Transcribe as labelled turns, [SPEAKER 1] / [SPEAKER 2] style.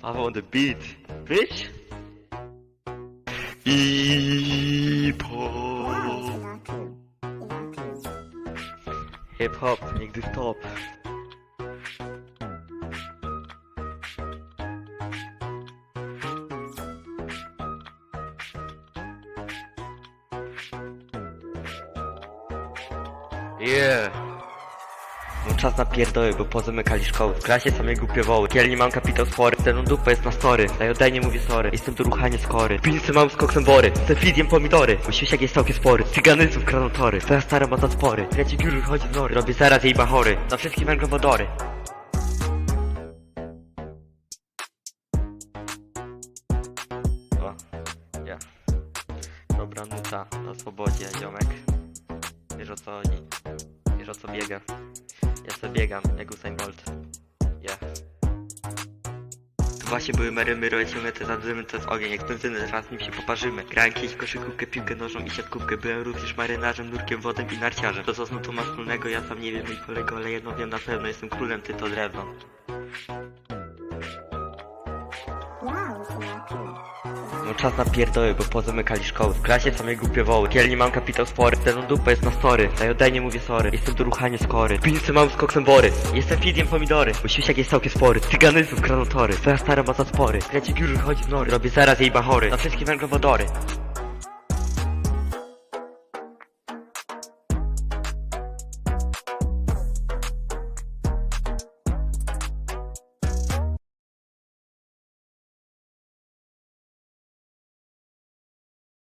[SPEAKER 1] Sava on the beat, bitch. Hip-hop. Hip-hop, Make nigdy stop. Yeah. No czas na pierdoły, bo pozamykali szkoły W klasie same głupie woły. Kielni mam kapitał spory Ten dupę jest na story. Daj ode nie mówię sorry. Jestem tu ruchanie skory. Pilcy mam z koksem bory Z fidiem pomidory. Mój siusiak jest całkiem spory. Cyganysów kraną tory. Twoja stara ma za spory. Leci biur wychodzi z nory. Robię zaraz jej bachory Na wszystkie węglowodory. O, ja. Dobra nuta. Na swobodzie, ziomek. Wiesz o co chodzi. Wiesz o co biega Ja sobie biegam, jak Usain Bolt. Yeah Tu właśnie były mery myro, ciągle te zadymy, to jest ogień, benzyny, zaraz nim się poparzymy. Grałem kiedyś koszykówkę, piłkę nożą i siatkówkę Byłem również marynarzem, nurkiem wodem i narciarzem. To co z to ma wspólnego, ja sam nie wiem mój kolego Ale jedno wiem na pewno, jestem królem, ty to drewno No czas na pierdoły, bo pozamykali szkoły? W klasie same głupie woły. Kielni mam kapitał spory. Ten dupę jest na story. Daj ode nie mówię sorry. Jestem tu ruchanie skory. Pilcy mam z koksem bory Jestem fidiem pomidory. Mój siusiak jest całkiem spory. Cyganysów kraną tory Twoja stara ma za spory. Leci biur wychodzi z nory. Robię zaraz jej bachory. Na wszystkie węglowodory